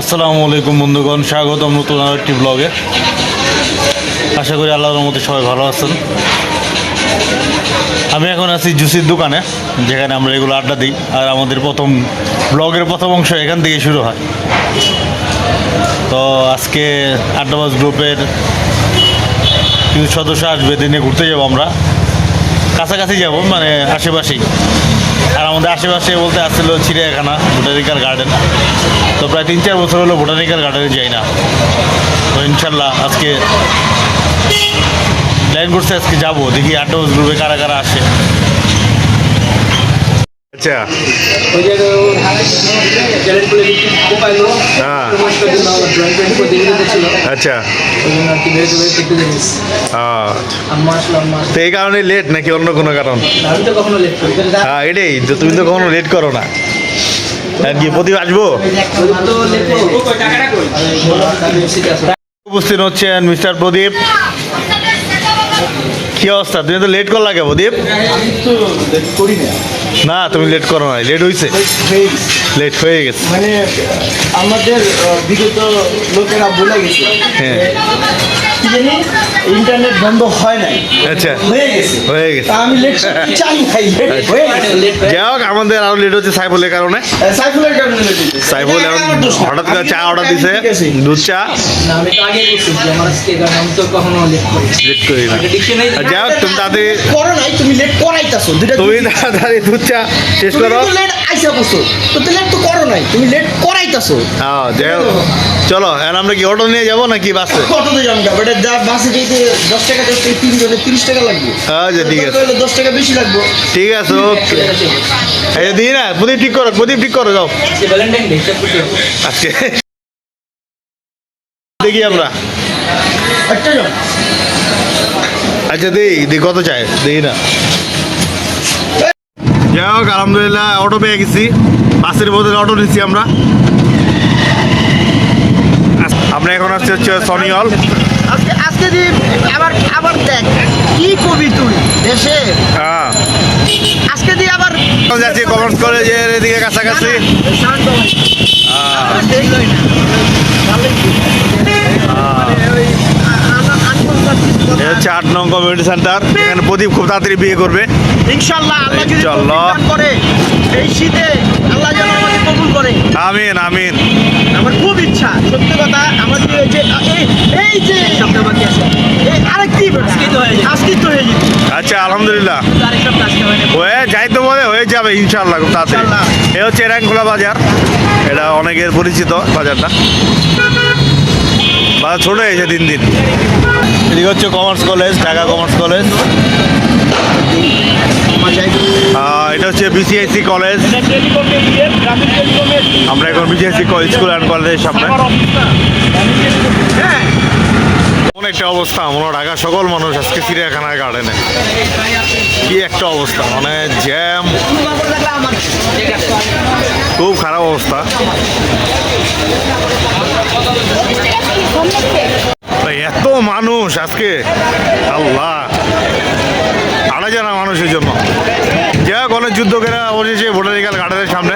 আসসালামু আলাইকুম বন্ধুগণ, স্বাগতম নতুন আর একটি ব্লগে। আশা করি আল্লাহর মধ্যে সবাই ভালো আছেন। আমি এখন আছি জুসির দোকানে, যেখানে আমরা এগুলো আড্ডা দিই। আর আমাদের প্রথম, ব্লগের প্রথম অংশ এখান থেকে শুরু হয়। তো আজকে আড্ডাবাস গ্রুপের কিছু সদস্য আসবে, দিনে ঘুরতে যাব আমরা। কাছাকাছি যাব মানে আশেপাশেই। আর আমাদের আশেপাশে বলতে আসছিল চিড়িয়াখানা, বোটানিক্যাল গার্ডেন। তো প্রায় তিন চার বছর হলো বোটানিক্যাল গার্ডেনে যাই না। তো ইনশাল্লাহ আজকে প্ল্যান করছে আজকে যাব, দেখি আড্ডা গ্রুপে কারা কারা আসে আচ্ছা ওই জায়গায় ওর ট্যালেন্ট বলে পাইলো হ্যাঁ। প্রমোশনের জন্য আমার ড্রয়িং ট্রয়িং করে দেখে আচ্ছা। আম্মা আসলো তো এই কারণে লেট নাকি অন্য কোনো কারণ? আমি তো কখনো হ্যাঁ এটাই তো তুমি তো কখনো লেট করো না। আর কি প্রদীপ আসব? উপস্থিত হচ্ছেন মিস্টার প্রদীপ। কি অবস্থা? তুমি তো লেট করলা কে প্রদীপ? না। তুমি লেট করো না লেট হয়েছে লেট হয়ে গেছে। মানে আমাদের বিগত লোকেরা বলে গেছে হ্যাঁ। ইন্টারনেট বন্ধ হয় নাই। আচ্ছা। হয়ে গেছে। হয়ে গেছে। আমি লেট চাই নাই লেট হয়ে যাই হোক আমাদের আরও লেট হচ্ছে সাইফুলের কারণে। সাইফুলের। সাইফুল এখন না। হঠাৎ করে চা অর্ডার টাইম দিছে ঠিক দুধ চা। না আমি তো আগে বলছি যে আমার আজকে আমি তো কখনো লেট করি করি না। যাই হোক তাড়াতাড়ি করো নাই তুমি লেট করাইতাছো দুইটা তুমি তাড়াতাড়ি দুধ চা শেষ করো। লেট আইসা বসো তো তো লেট তো করো নাই তুমি লেট করাইতাছো। হ্যাঁ যাই চলো এখন আমরা কি অটো নিয়ে যাব নাকি বাসে যান যাব এটা যা বাসে যেতে দশ টাকা টাকা তিন জনে তিরিশ টাকা লাগবে। আচ্ছা ঠিক আছে। দশ টাকা বেশি লাগবে। ঠিক আছে ওকে। এই দিই না প্রদীপ ঠিক করো প্রদীপ ঠিক করো যাও। আজকে দেখি আমরা। একটা আচ্ছা দেই দি কত চাই দেই না। যাই হোক আলহামদুলিল্লাহ অটো পেয়ে গেছি। বাসের বদলে অটো নিচ্ছি আমরা। আমরা এখন আসছি হচ্ছে সনি হল আজকে দিন আবার আবার দেখ কি কবি তুই দেশে? হ্যাঁ। আজকে দিয়ে আবার যাচ্ছি কমার্স কলেজের এদিকে কাছাকাছি। শান্ত ভাই। আহ, দেখলোই না। ভালোই তো। মানে ওই আ- আ- আনকনসাসিস কথা। এ হচ্ছে আট নং কমিউনিটি সেন্টার এখানে প্রদীপ খুব তাড়াতাড়ি বিয়ে করবে। ইনশাল্লাহ আল্লাহ যদি ইনশাল্লাহ। তৌফিক দান করে এই শীতে আল্লাহ যেন আমাকে কবুল করে। আমিন আমিন। আমার খুব ইচ্ছা সত্যি কথা আমার যে যে এই এই যে সপ্তাহ বাকি আছে এই আরেকটি আজকেই তো হয়ে যেত। আজকেই তো হয়ে আচ্ছা আলহামদুলিল্লাহ। আরেক সপ্তাহ আজকে হয় না হয়ে যাই তো বলে হয়ে যাবে ইনশাল্লাহ খুব তাড়াতাড়ি। এ হচ্ছে র্যাঙ্কখোলা বাজার। এটা অনেকের পরিচিত বাজারটা। বাজার ছোট হয়েছে দিন দিন। এদিকে হচ্ছে commerce college Dhaka commerce college এটা হচ্ছে বিসিআইসি কলেজ আমরা এখন বিসিআইসি স্কুল অ্যান্ড কলেজের সামনে। একটা অবস্থা হয় ঢাকা সকল মানুষ আজকে চিড়িয়াখানায় গার্ডেনে কি একটা অবস্থা মানে জ্যাম। খুব খারাপ অবস্থা। এত মানুষ আজকে। আল্লাহ। আড়াই জানা মানুষের জন্য। যা অনেক যুদ্ধকেরা অবশেষে বোটানিক্যাল গার্ডেনের সামনে।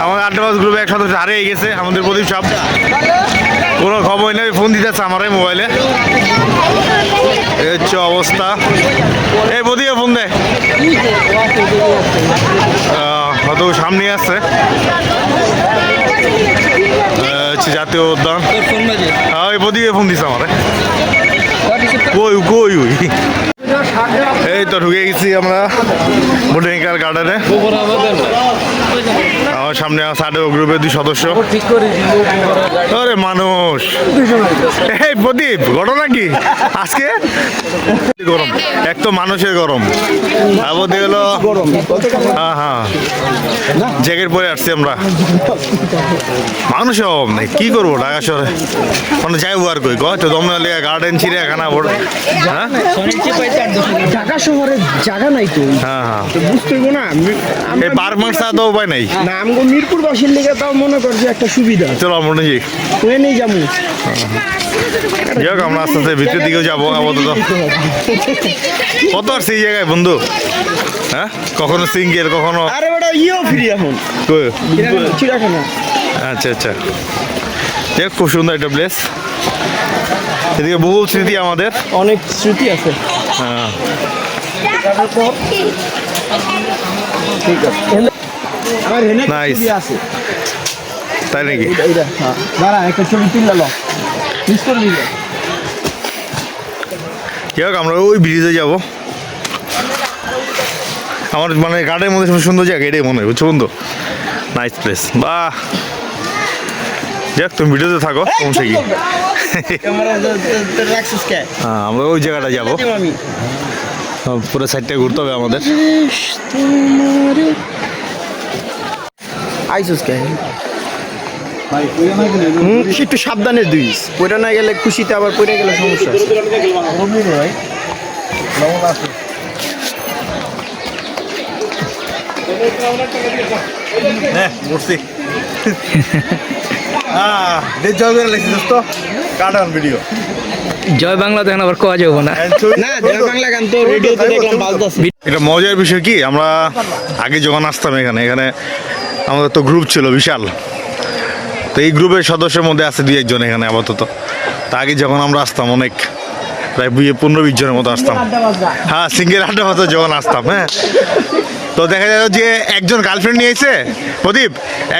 আমাদের আড্ডাবাজ গ্রুপে এক সদস্য হারিয়ে গেছে, আমাদের প্রদীপ সাপ কোনো খবর নেই ফোন দিতেছে আমার এই মোবাইলে। এই হচ্ছে অবস্থা। এই বদিয়ে ফোন দে। হয়তো সামনে আসছে জাতীয় উদ্যান। হ্যাঁ এই বদি ফোন দিছে আমার। কই কই এই তো ঢুকে গেছি আমরা বোটানিক্যাল গার্ডেনে। আমার সামনে সাডে গ্রুপের দুই সদস্য। আরে মানুষ। এই প্রদীপ, ঘটনা কি? আজকে? গরম। এক তো মানুষের গরম। তারপর হলো হ্যাঁ হ্যাঁ। জ্যাকেট পরে আসছি আমরা। মানুষের অভাব নেই, কি করব ঢাকা শহরে? মানে যাইবো আর কই, গো তো দমনা লেগে গার্ডেন চিড়িয়াখানা হ্যাঁ? ঢাকা শহরে জায়গা নাই তো। হ্যাঁ হ্যাঁ। না এই তো উপায় নাই। না আমগো মিরপুর বাসীর লেগে তাও মনে কর যে একটা সুবিধা। চলো আমরা নিয়ে যাই। নেই যাব। যাই হোক আমরা আস্তে আস্তে ভিতরের দিকেও যাব আপাতত। কত আর সেই জায়গায় বন্ধু? হ্যাঁ? কখনো সিঙ্গেল কখনো আরে বেটা ইয়েও ফ্রি এখন। চিড়াখানা আচ্ছা আচ্ছা। খুব সুন্দর একটা প্লেস এদিকে বহু স্মৃতি আমাদের। অনেক স্মৃতি আছে। আমার তাই নাকি? আমরা ওই ব্রিজে যাব। আমার মানে গার্ডের মধ্যে সুন্দর জায়গা, এটাই মনে হয়, বুঝছ বন্ধু? নাইস প্লেস বাহ! যাক তুমি ভিডিওতে থাকো রাখছিস কে? হ্যাঁ আমরা ওই জায়গাটা যাব। আমি। পুরো সাইডটা ঘুরতে হবে আমাদের। আইসুস কে? হুম, একটু সাবধানে দুইস। পড়ে না গেলে খুশিতে আবার পড়ে গেলে সমস্যা আছে। হ্যাঁ হ্যাঁ জয় করে লেখছি দোস্ত কাটান ভিডিও জয় বাংলা দেখেন আবার কোয়া যাব না। না জয় বাংলা গান তো রেডিওতে দেখলাম বাজতাছে। এটা মজার বিষয় কি আমরা আগে যখন আসতাম এখানে এখানে আমাদের তো গ্রুপ ছিল বিশাল। তো এই গ্রুপের সদস্যের মধ্যে আছে দুই একজন এখানে আপাতত। তা আগে যখন আমরা আসতাম অনেক প্রায় বিয়ে পনেরো বিশ জনের মতো আসতাম। হ্যাঁ সিঙ্গেল আড্ডা মতো যখন আসতাম হ্যাঁ। তো দেখা যায় যে একজন গার্লফ্রেন্ড নিয়েছে প্রদীপ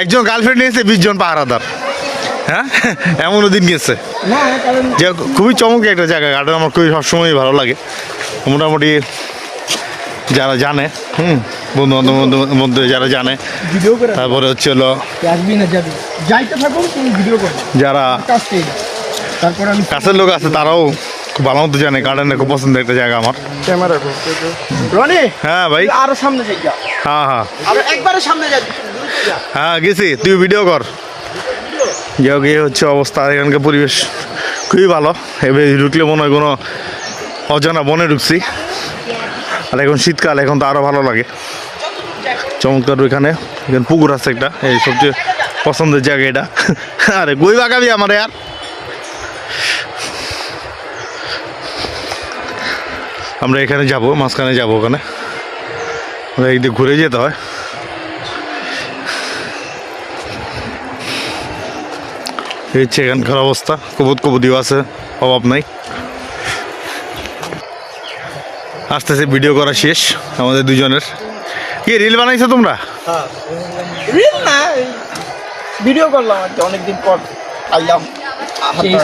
একজন গার্লফ্রেন্ড নিয়েছে বিশ জন পাহারাদার। হ্যাঁ? এমনও দিন গেছে। যে খুবই চমকে একটা জায়গা গার্ডেন আমার খুবই সবসময় ভালো লাগে। মোটামুটি যারা জানে হুম বন্ধু বান্ধব মধ্যে যারা জানে তারপরে হচ্ছে হলো আসবি না যাবি যাইতে থাকো তুমি ভিডিও করো। যারা কাছের লোক আছে তারাও খুব ভালো মতো জানে গার্ডেনে খুব পছন্দের একটা জায়গা আমার। ক্যামেরা রনি? হ্যাঁ ভাই। আরও সামনে যাই হ্যাঁ হ্যাঁ। আরও একবারে সামনে হ্যাঁ গেছি তুই ভিডিও কর। যাই এই হচ্ছে অবস্থা। আর এখানকার পরিবেশ খুবই ভালো। এবার ঢুকলে মনে হয় কোনো অজানা বনে ঢুকছি। আর এখন শীতকাল, এখন তো আরও ভালো লাগে। চমৎকার ওইখানে। এখানে পুকুর আছে একটা। এই সবচেয়ে পছন্দের জায়গা এটা। আরে গই বাগাবি আমার আর? আমরা এখানে যাব, মাঝখানে যাব ওখানে। আমরা দিকে ঘুরে যেতে হয়। এই হচ্ছে এখানকার অবস্থা কবুত কবুতিও আছে অভাব নাই। আস্তে আস্তে ভিডিও করা শেষ আমাদের দুজনের। কি রিল বানাইছো তোমরা? রিল না ভিডিও করলাম আর কি অনেকদিন পর। আইলাম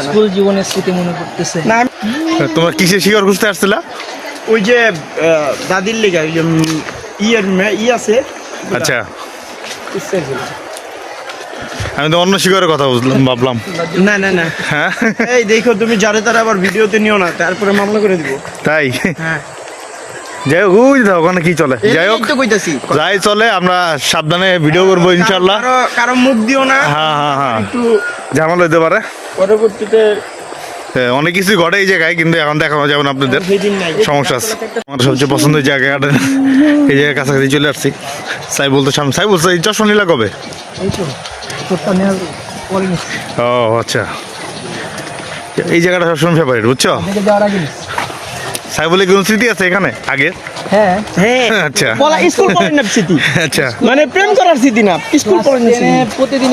স্কুল জীবনের স্মৃতি মনে করতেছে না আমি- তোমরা কিসে শিকার খুঁজতে আসছিলা? ওই যে দাদির লেগে ওই যে উম, ইয়ের ই আছে। আচ্ছা। আমি তো অন্য শিকারের কথা বুঝলাম ভাবলাম। না না না। হ্যাঁ? এই দেখো তুমি যারে তারা আবার ভিডিওতে নিও না তারপরে মামলা করে দিব। তাই? হ্যাঁ। যাই হোক ওই দাও ওখানে কি চলে? যাই হোক যাই চলে আমরা সাবধানে ভিডিও করব ইনশাল্লাহ কারও মুখ দিও না। হ্যাঁ হ্যাঁ হ্যাঁ। একটু ঝামেলা হতে পারে। পরবর্তীতে অনেক কিছুই ঘটে এই জায়গায় কিন্তু এখন দেখানো যাবে না আপনাদের। সমস্যা আছে। আমার সবচেয়ে পছন্দের জায়গা এই জায়গায় কাছাকাছি চলে আসছি। সাই বলতে সামনে সাই বলছে এই চশমা নিলা কবে? ও আচ্ছা। এই জায়গাটা সবসময় ফেভারিট বুঝছ? দেখে যাওয়ার সাই বলে কোনো স্মৃতি আছে এখানে? আগে? হ্যাঁ। হ্যাঁ। আচ্ছা। বলা স্কুল পড়েন স্মৃতি? আচ্ছা। মানে প্রেম করার স্মৃতি না স্কুল পড়েন না স্মৃতি।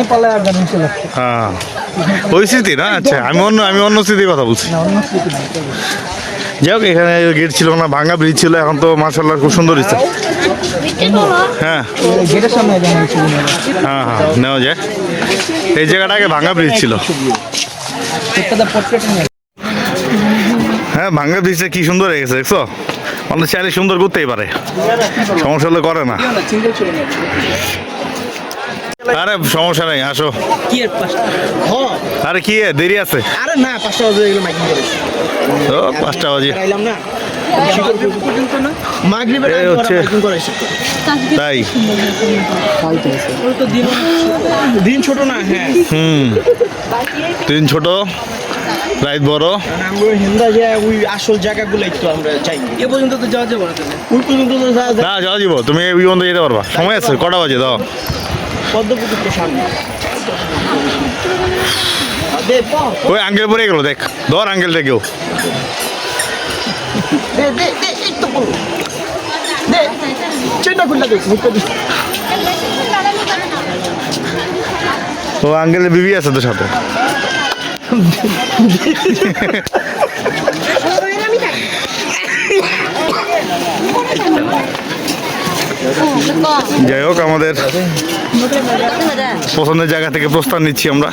গান চলে হ্যাঁ। ওই স্মৃতি না? আচ্ছা আমি অন্য আমি অন্য স্মৃতির কথা বলছি। যাই হোক এখানে গেট ছিল না ভাঙা ব্রিজ ছিল এখন তো মার্শাল্লাহ খুব সুন্দর হ্যাঁ। হ্যাঁ হ্যাঁ নেওয়া যায়। এই জায়গাটা আগে ভাঙা ব্রিজ ছিল। হ্যাঁ ভাঙ্গা ব্রিজটা কি সুন্দর হয়ে গেছে দেখছ? মানুষ চাইলে সুন্দর করতেই পারে। সমস্যা হলে করে না। আরে সমস্যা নেই আসো। আরে কি দেরি আছে? আরে না পাঁচটা বাজে পাঁচটা বাজে। মাগরিবের আগে হচ্ছে- তাই। দিন দিন ছোট না হ্যাঁ। হুম। তিন ছোট রাইত বড়। হিন্দা যে ওই আসল জায়গাগুলো একটু আমরা চাই। এ পর্যন্ত তো যাওয়া যাবে না ওই পর্যন্ত তো যা যা না যাওয়া যাব। তুমি ওই যেতে পারবা। সময় আছে কটা বাজে দাও। সামনে। ওই আঙ্কেল পরে গেল দেখ। ধর আঙ্কেলটা কেউ দে দে দে বল দে চেনটা খুললা দে মুখটা দে ও আঙ্কেলের বিবি আছে তো সাথে যাই হোক আমাদের পছন্দের জায়গা থেকে প্রস্থান নিচ্ছি আমরা।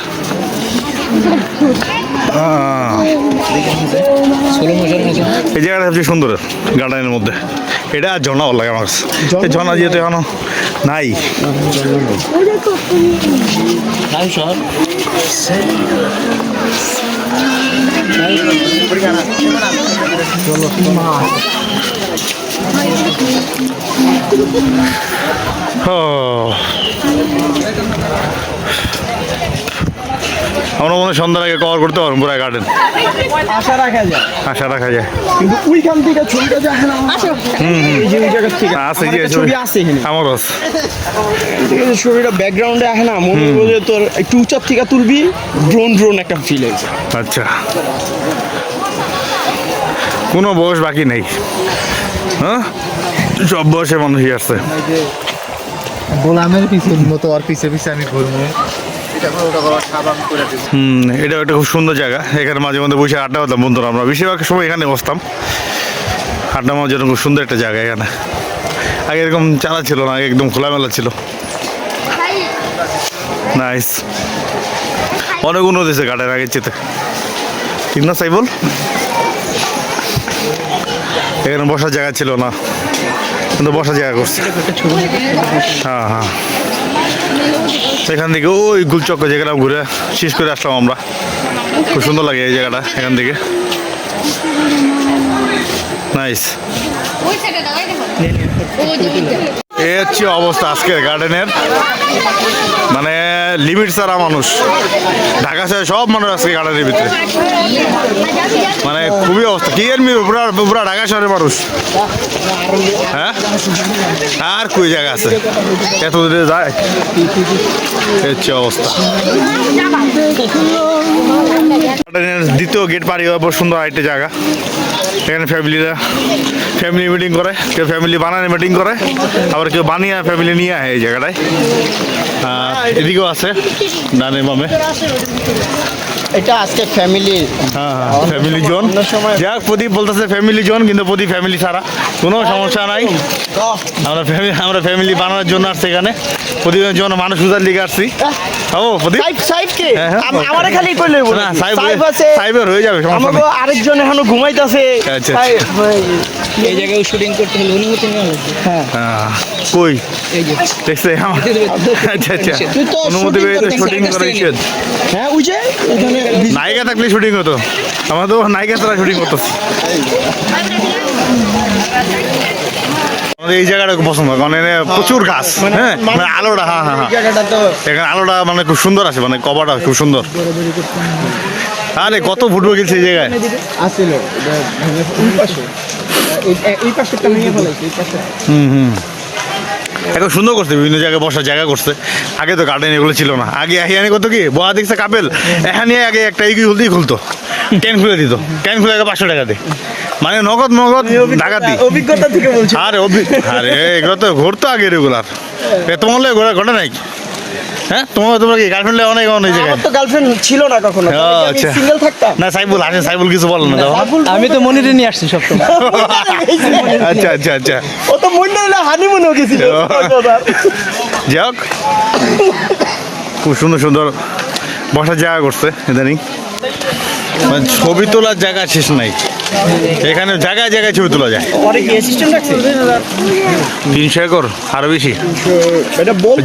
এই জায়গাটা সবচেয়ে সুন্দর গার্ডেনের মধ্যে। এটা আর ঝর্ণা ভালো লাগে আমার কাছে। ঝর্ণা? যেহেতু এখনও নাই। ও। আমরা মনে হয় সন্ধ্যার আগে কভার করতে পারব পুরো গার্ডেন আশা রাখা যায়। আশা রাখা যায়। কিন্তু ওইখান থেকে ছবিটা দেখে না এই যে ওই জায়গার থেকে আছে আমার যে ছবি আছে এখানে। আমারও আছে ছবিটা ব্যাকগ্রাউন্ডে আসে না মনে হলো তোর একটু উঁচার থেকে তুলবি ড্রোন ড্রোন একটা ফিল হয়েছে আচ্ছা। কোনো বয়স বাকি নেই। হ্যাঁ? সব বয়সে মানুষই আসছে গোলামের পিছনে মতো আর পিছে পিছে আমি ঘুরবো। হুম এটা একটা খুব সুন্দর জায়গা। এখানে মাঝে মধ্যে বসে আড্ডা হতাম বন্ধুরা আমরা। বেশিরভাগ সময় এখানে বসতাম। আড্ডা মারার জন্য খুব সুন্দর একটা জায়গা এখানে। আগে এরকম চালা ছিল না আগে একদম খোলামেলা ছিল। নাইস অনেক উন্নত হয়েছে গার্ডেন আগের চেতে ঠিক না সাইবল এখানে বসার জায়গা ছিল না। কিন্তু বসার জায়গা করছে। হ্যাঁ হ্যাঁ। সেখান থেকে ওই গুলচক্র জায়গাটা ঘুরে, শেষ করে আসলাম আমরা। খুব সুন্দর লাগে এই জায়গাটা, এখান থেকে। নাইস এই হচ্ছে অবস্থা আজকের গার্ডেনের মানে লিমিট ছাড়া মানুষ। ঢাকা শহরে সব মানুষ আজকে গার্ডেনের ভিতরে। মানে খুবই অবস্থা। কি এর পুরা পুরা ঢাকা শহরের মানুষ। হ্যাঁ? আর কই জায়গা আছে? এত দূরে যায়? হচ্ছে অবস্থা। গার্ডেনের দ্বিতীয় গেট পাড়ি হওয়ার পর সুন্দর আরেকটা জায়গা। এখানে ফ্যামিলিরা ফ্যামিলি মিটিং করে। কেউ ফ্যামিলি বানানে মিটিং করে। আবার কেউ বানিয়ে ফ্যামিলি নিয়ে আয় এই জায়গাটায়। এদিকেও আছে ডানে বামে। এটা আজকে ফ্যামিলির হ্যাঁ হ্যাঁ ফ্যামিলি জোন যাক প্রদীপ বলতেছে ফ্যামিলি জোন কিন্তু প্রদীপ ফ্যামিলি ছাড়া কোনো সমস্যা নাই। আমরা ফ্যামিলি আমরা ফ্যামিলি বানানোর জন্য আসছি এখানে। প্রদীপের জন্য মানুষ লিগে আসছি। ও প্রদীপ? সাইব কে হ্যাঁ, হ্যাঁ। আম- আমারে খালি কইলে না সাইব সাইব আছে। সাইবের হয়ে যাবে সমস্যা আমাকে আরেকজন এখনও ঘুমাইতাছে। আচ্ছা, এই জায়গায় শুটিং করতে হলে অনুমতি নেওয়া লাগবে হ্যাঁ, কই? দেখছে? আচ্ছা আচ্ছা। অনুমতি পেয়ে শুটিং করে নিষেধ। হ্যাঁ ওই যে নায়িকা থাকলে শুটিং হতো। আমার তো নায়িকা ছাড়া শুটিং করতেছি। আমাদের এই জায়গাটা খুব পছন্দ কারণ এখানে প্রচুর গাছ। হ্যাঁ মানে আলোটা হ্যাঁ হ্যাঁ হ্যাঁ। এখানে আলোটা মানে খুব সুন্দর আছে মানে কভারটা খুব সুন্দর। আরে কত ফুটবল খেলছে এই জায়গায়? পাশে। এই পাশে হুম হুম। এখন সুন্দর করছে বিভিন্ন জায়গায় বসার জায়গা করছে। আগে তো গার্ডেন এগুলো ছিল না। আগে এখানে কত কি? বহা দেখছে কাপেল। এখানে আগে একটা ইগি খুলতেই খুলতো। ট্যান খুলে দিত? ট্যান খুলে আগে পাঁচশো টাকা দিয়ে মানে নগদ নগদ ডাকাতি অভিজ্ঞতা থেকে বলছি। আরে আরে এগুলো তো ঘুরতো আগে রেগুলার। এ মনে লোক ঘোরা ঘটে নাই? হ্যাঁ? তোমার তোমরা কি গার্লফ্রেন্ড অনেক অনেক জায়গায়? আমার তো গার্লফ্রেন্ড ছিল না কখনো। আচ্ছা। সিঙ্গেল থাকতাম? না সাইবুল সাইবুল কিছু বলো না আমি তো মনিরে নিয়ে আসছি সবসময়। আচ্ছা আচ্ছা আচ্ছা। ও তো মনে গেছিল। ও। খুব সুন্দর সুন্দর বসার জায়গা করছে ইদানিং। মানে ছবি তোলার জায়গা শেষ নাই। এখানে জায়গায় জায়গায় ছবি তোলা যায়। পরে কি অ্যাসিস্ট্যান্ট তিনশো একর আরও বেশি।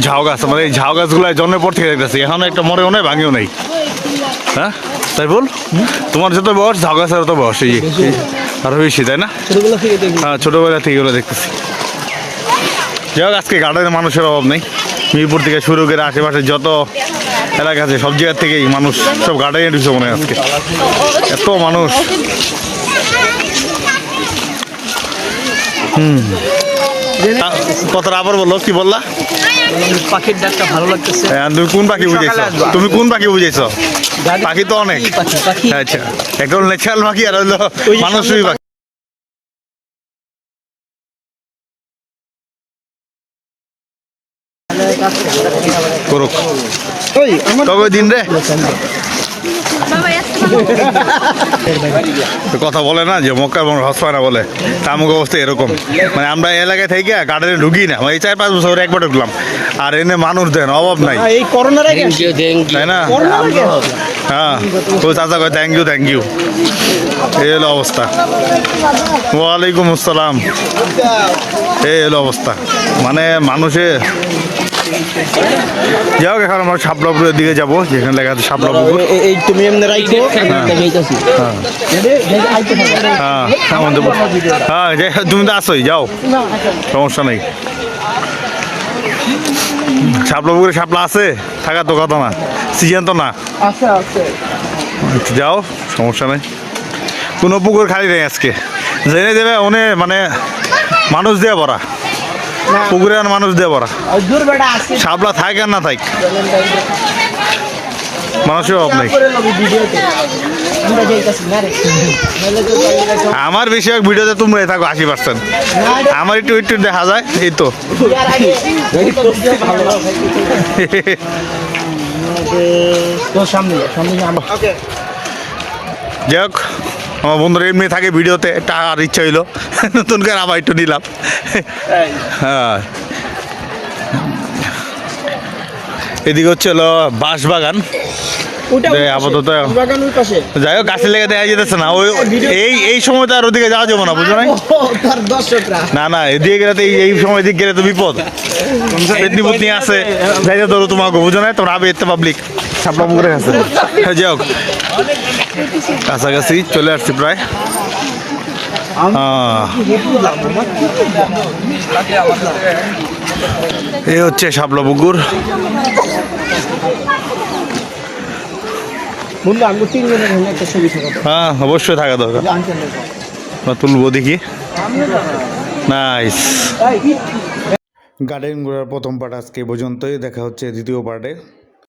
ঝাউ গাছ মানে এই ঝাউ গাছগুলো জন্মের পর থেকে দেখতেছি। এখনও একটা মরেও নাই ভাঙেও নাই। হ্যাঁ? তাই বল? তোমার যত বয়স ঝাউ গাছের তত বয়স এই। আরও বেশি তাই না? ছোটবেলা থেকে দেখি হ্যাঁ ছোটোবেলা থেকে এগুলো দেখতেছি। যাই হোক আজকে গার্ডেনে মানুষের অভাব নেই। মিরপুর থেকে শুরু করে আশেপাশে যত এলাকা আছে সব জায়গার থেকেই মানুষ সব গার্ডেনে ঢুকছে মনে হয় আজকে। এত মানুষ। হুম। তা- কথাটা আবার বলল কি বললা? পাখির ডাকটা ভালো লাগতেছে। হ্যাঁ, তুমি কোন পাখি বুঝেছ? তুমি কোন পাখি বুঝেছ? পাখি তো অনেক। আচ্ছা একটা হলো ন্যাচারাল পাখি আর হলো মানুষই পাখি। করুক। তবে দিন রে? কথা বলে না যে মক্কা এবং হজ না বলে। তা আমাকে অবস্থা এরকম। মানে আমরা এলাকায় থেকে গার্ডেনে ঢুকি না। মানে এই চার পাঁচ বছর একবার ঢুকলাম। আর এনে মানুষ দেন অভাব নাই। এই করোনার আগে তাই না? হ্যাঁ। ও চাচা কয় থ্যাংক ইউ থ্যাংক ইউ এই হলো অবস্থা। ওয়ালাইকুম আসসালাম। এই হলো অবস্থা। মানে মানুষে যাই হোক এখন আমরা শাপলাপুরের দিকে যাব যেখানে লেখা আছে শাপলাপুকুর এই তুমি এমনি রাখো হ্যাঁ। হ্যাঁ তুমি তো আসোই যাও। সমস্যা নেই। শাপলা পুকুরে শাপলা আছে? থাকার তো কথা না। সিজন তো না। যাও সমস্যা নেই। কোনো পুকুর খালি নেই আজকে। জেনে দেবে অনেক মানে মানুষ দিয়ে ভরা। পুকুরে আর মানুষ দিয়ে বেটা শাপলা থাক আর না থাক। মানুষের অভাব নেই। আমরা বেশিরভাগ ভিডিওতে তোমরাই থাকো আশি পার্সেন্ট আমার একটু একটু দেখা যায় এই তো। যাই হোক। আমার বন্ধুরা এমনি থাকে ভিডিওতে টাকার ইচ্ছা হইল। নতুন করে আবার একটু নিলাম। হ্যাঁ। এদিকে হচ্ছে হলো বাঁশ বাগান আপাতত বাগান ওই পাশে। যাই হোক গাছের লেগে দেখা যেতেছে না। ওই এই এই সময় তো আর ওদিকে যাওয়া যাবে না বুঝো নাই? না না এদিকে গেলে তো এই সময় এদিকে গেলে তো বিপদ। পেটনি পুতনি আছে। যাই ধরো তোমাকে বুঝো নাই? তোমরা আবে এতে পাবলিক সাপলা পুকুরে আছে। হ্যাঁ যাই হোক। কাছাকাছি চলে আসছি প্রায়। এই হচ্ছে শাপলা পুকুর। হ্যাঁ অবশ্যই থাকা দরকার। তুলবো দেখি। নাইস গার্ডেন ঘোরার প্রথম পার্ট আজকে পর্যন্তই। দেখা হচ্ছে দ্বিতীয় পার্টে